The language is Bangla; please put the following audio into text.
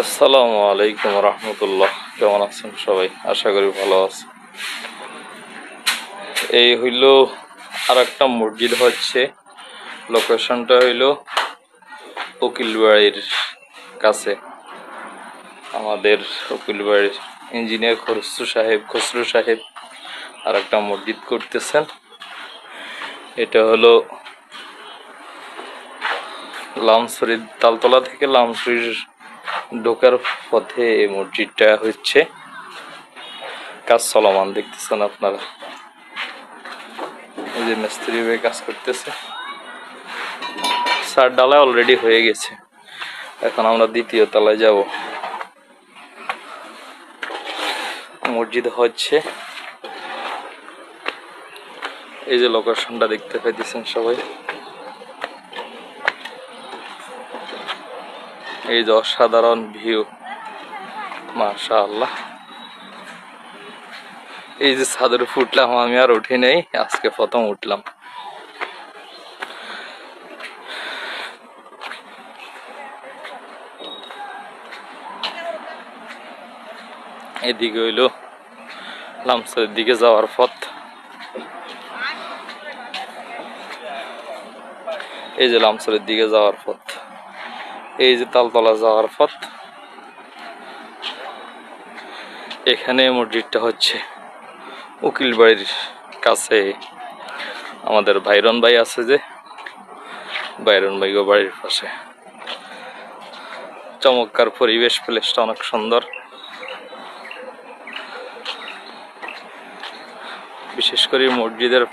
আসসালামু আলাইকুম রহমতুল্লাহ। কেমন আছেন সবাই? আশা করি ভালো আছে এই হইল আর একটা মসজিদ হচ্ছে। লোকেশনটা হইল উকিলবাড়ির কাছে। আমাদের উকিলবাড়ির ইঞ্জিনিয়ার খসরু সাহেব খসরু সাহেব আর একটা মসজিদ করতেছেন। এটা হলো লামসরি তালতলা থেকে লামসরির ঢোকার পথে এই মসজিদটা হচ্ছে। কাজ চলমান, দেখতেছেন আপনারা? এই যে মিস্ত্রি হয়ে কাজ করতেছে। সার ডালা অলরেডি হয়ে গেছে। এখন আমরা দ্বিতীয় তলায় যাব। মসজিদ হচ্ছে। এই যে লোকেশনটা দেখতে পাইতেছেন সবাই। এই যে অসাধারণ ভিউ। মাশা আল্লাহ এই যে ছাদের উঠলাম আমি আর উঠি নাই, আজকে প্রথম উঠলাম। এদিকে হইল লামসার দিকে যাওয়ার পথ। এই যে লামসারের দিকে যাওয়ার পথ। এই যে তালতলা যাওয়ার পথ। এখানে মসজিদটা হচ্ছে উকিল বাড়ির কাছে। আমাদের ভাইরন ভাই আছে যে, ভাইরন ভাই বাড়ির পাশে। চমৎকার পরিবেশ প্লেসটা অনেক সুন্দর। বিশেষ করে মসজিদের